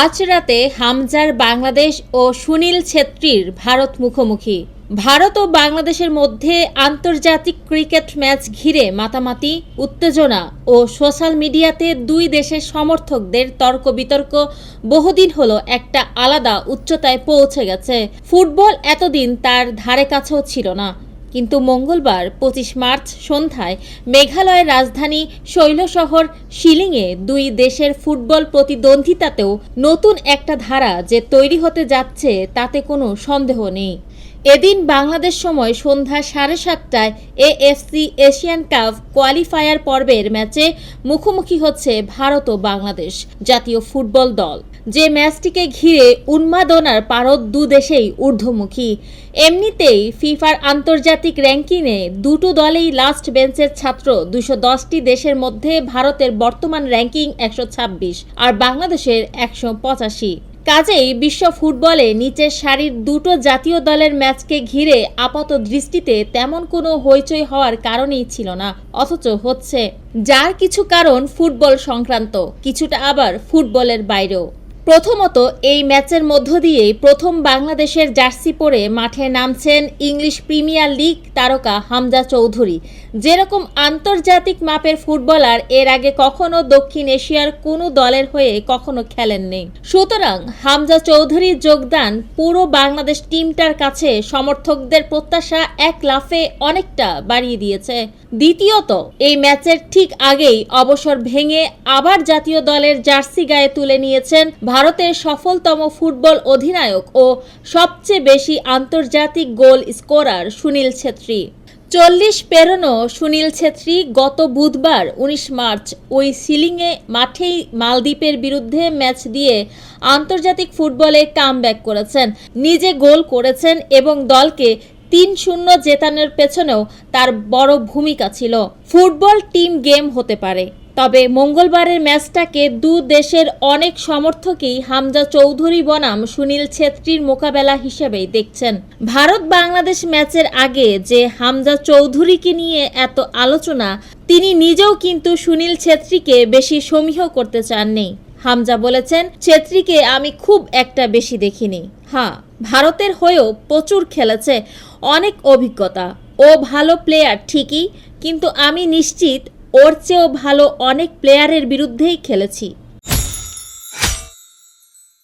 আজ রাতে হামজার বাংলাদেশ ও সুনীল ছেত্রীর ভারত মুখোমুখি। ভারত ও বাংলাদেশের মধ্যে আন্তর্জাতিক ক্রিকেট ম্যাচ ঘিরে মাতামাতি, উত্তেজনা ও সোশ্যাল মিডিয়াতে দুই দেশের সমর্থকদের তর্ক বিতর্ক বহুদিন হলো একটা আলাদা উচ্চতায় পৌঁছে গেছে। ফুটবল এতদিন তার ধারে কাছেও ছিল না। কিন্তু মঙ্গলবার পঁচিশ মার্চ সন্ধ্যায় মেঘালয়ের রাজধানী শৈলশহর শিলিংয়ে দুই দেশের ফুটবল প্রতিদ্বন্দ্বিতাতেও নতুন একটা ধারা যে তৈরি হতে যাচ্ছে তাতে কোনো সন্দেহ নেই। এদিন বাংলাদেশ সময় সন্ধ্যা সাড়ে সাতটায় এএফসি এশিয়ান কাপ কোয়ালিফায়ার পর্বের ম্যাচে মুখোমুখি হচ্ছে ভারত ও বাংলাদেশ, জাতীয় ফুটবল দল। যে ম্যাচটিকে ঘিরে উন্মাদনার পারদ দু দেশেই ঊর্ধ্বমুখী। এমনিতেই ফিফার আন্তর্জাতিক র্যাঙ্কিংয়ে দুটো দলেই লাস্ট বেঞ্চের ছাত্র, দুশো দশটি দেশের মধ্যে ভারতের বর্তমান র্যাঙ্কিং একশো ছাব্বিশ আর বাংলাদেশের একশো পঁচাশি। কাজেই বিশ্ব ফুটবলে নিচের সারির দুটো জাতীয় দলের ম্যাচকে ঘিরে আপাত দৃষ্টিতে তেমন কোনো হইচই হওয়ার কারণেই ছিল না, অথচ হচ্ছে। যার কিছু কারণ ফুটবল সংক্রান্ত, কিছুটা আবার ফুটবলের বাইরেও। প্রথমত, এই ম্যাচের মধ্য দিয়েই প্রথম বাংলাদেশের জার্সি পরে মাঠে নামছেন ইংলিশ প্রিমিয়ার লিগ তারকা হামজা চৌধুরী। যেরকম আন্তর্জাতিক মাপের ফুটবলার, এর আগে কখনো দক্ষিণ এশিয়ার কোনো দলের হয়ে কখনো খেলেননি। সুতরাং হামজা চৌধুরীর যোগদান পুরো বাংলাদেশ টিমটার কাছে সমর্থকদের প্রত্যাশা এক লাফে অনেকটা বাড়িয়ে দিয়েছে। দ্বিতীয়ত, এই ম্যাচের ঠিক আগেই অবসর ভেঙে আবার জাতীয় দলের জার্সি গায়ে তুলে নিয়েছেন ভারতের সফলতম ফুটবল অধিনায়ক ও সবচেয়ে বেশি আন্তর্জাতিক গোল স্কোরার সুনীল ছেত্রী। চল্লিশ পেরোনো সুনীল ছেত্রী গত বুধবার উনিশ মার্চ ওই সিলিংয়ে মাঠেই মালদ্বীপের বিরুদ্ধে ম্যাচ দিয়ে আন্তর্জাতিক ফুটবলে কামব্যাক করেছেন। নিজে গোল করেছেন এবং দলকে তিন শূন্য জেতানোর পেছনেও তার বড় ভূমিকা ছিল। ফুটবল টিম গেম হতে পারে। তবে মঙ্গলবারের ম্যাচটাকে দু দেশের অনেক সমর্থকই হামজা চৌধুরী বনাম সুনীল ছেত্রীর মোকাবেলা হিসেবেই দেখছেন। ভারত বাংলাদেশ ম্যাচের আগে যে হামজা চৌধুরীকে নিয়ে এত আলোচনা, তিনি নিজেও কিন্তু সুনীল ছেত্রীকে বেশি সমীহ করতে চাননি। হামজা বলেছেন, ছেত্রীকে আমি খুব একটা বেশি দেখিনি। হ্যাঁ ভারতের হয়েও প্রচুর খেলেছে, অনেক অভিজ্ঞতা। ও ভালো প্লেয়ার ঠিকই, কিন্তু আমি নিশ্চিত ওর চেয়েও ভালো অনেক প্লেয়ারের বিরুদ্ধেই খেলেছি।